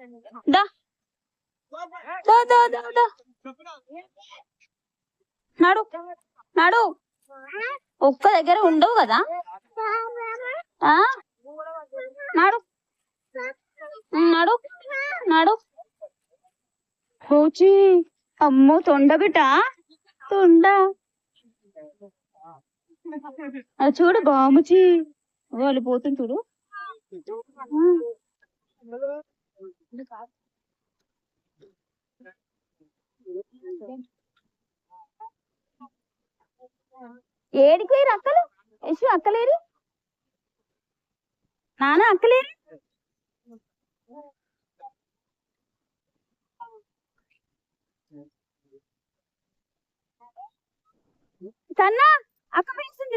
దా. దా దా దా దా. నాడు నాడు. ఒక్క దగ్గర ఉండవు కదా? నాడు. నాడు నాడు. నడు కోచి అమ్మో తొండ తొండ. చూడు బాముచి వాళ్ళు పోతుంది చూడు. ఏడికి పోయిరు అక్కలు? యశు అక్కలేరి? నాన్న అక్కలేరి? సన్నా అక్క పిలుస్తుంది